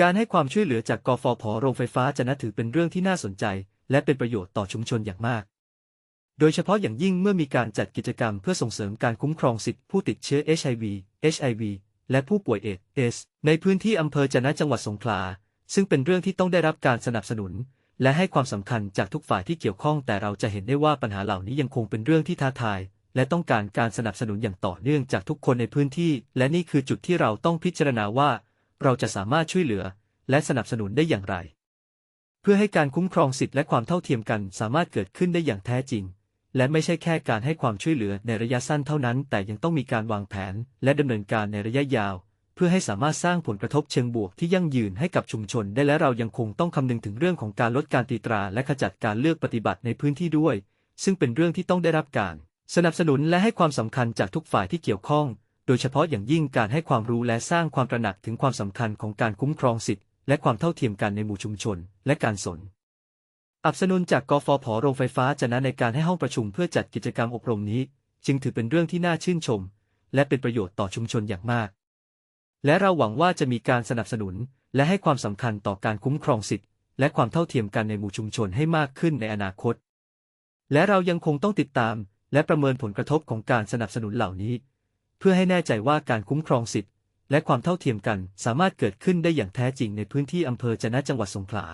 การให้ความช่วยเหลือจากกฟผโรงไฟฟ้าจะนับถือเป็นเรื่องที่น่าสนใจ และเป็นประโยชน์ต่อชุมชนอย่างมาก โดยเฉพาะอย่างยิ่งเมื่อมีการจัดกิจกรรมเพื่อส่งเสริมการคุ้มครองสิทธิผู้ติดเชื้อ HIV HIV และผู้ป่วยเอดสในพื้นที่อำเภอจะนะจังหวัดสงขลา ซึ่งเป็นเรื่องที่ต้องได้รับการสนับสนุน และให้ความสำคัญจากทุกฝ่ายที่เกี่ยวข้อง แต่เราจะเห็นได้ว่าปัญหาเหล่านี้ยังคงเป็นเรื่องที่ท้าทาย และต้องการการสนับสนุนอย่างต่อเนื่องจากทุกคนในพื้นที่ และนี่คือจุดที่เราต้องพิจารณาว่า เราจะสามารถช่วยเหลือ และสนับสนุนได้อย่างไร เพื่อให้การคุ้มครองสิทธิและความเท่าเทียมกันสามารถเกิดขึ้นได้อย่างแท้จริง และไม่ใช่แค่การให้ความช่วยเหลือในระยะสั้นเท่านั้น แต่ยังต้องมีการวางแผน และดำเนินการในระยะยาว เพื่อให้สามารถสร้างผลกระทบเชิงบวกที่ยั่งยืนให้กับชุมชน ได้และเรายังคงต้องคำนึงถึงเรื่องของการลดการตีตรา และขจัดการเลือกปฏิบัติในพื้นที่ด้วย ซึ่งเป็นเรื่องที่ต้องได้รับการสนับสนุนและให้ความสำคัญจากทุกฝ่ายที่เกี่ยวข้อง โดยเฉพาะอย่างยิ่งการให้ความรู้และสร้างความตระหนักถึงความสำคัญของการคุ้มครองสิทธิและความเท่าเทียมกันในหมู่ชุมชน และการสนอับสนุนจากกฟผโรงไฟฟ้าจะนะในการให้ห้องประชุมเพื่อจัดกิจกรรมอบรมนี้ จึงถือเป็นเรื่องที่น่าชื่นชม และเป็นประโยชน์ต่อชุมชนอย่างมาก และเราหวังว่าจะมีการสนับสนุน และให้ความสำคัญต่อการคุ้มครองสิทธิและความเท่าเทียมกันในหมู่ชุมชนให้มากขึ้นในอนาคต และเรายังคงต้องติดตาม และประเมินผลกระทบของการสนับสนุนเหล่านี้ พื่อให้แน่ใจว่าการคุ้มครองสิทธิและความเท่าเทียมกันสามารถเกิดขึ้นได้อย่างแท้จริงในพื้นที่อำเภอจะนะจังหวัดสงขลา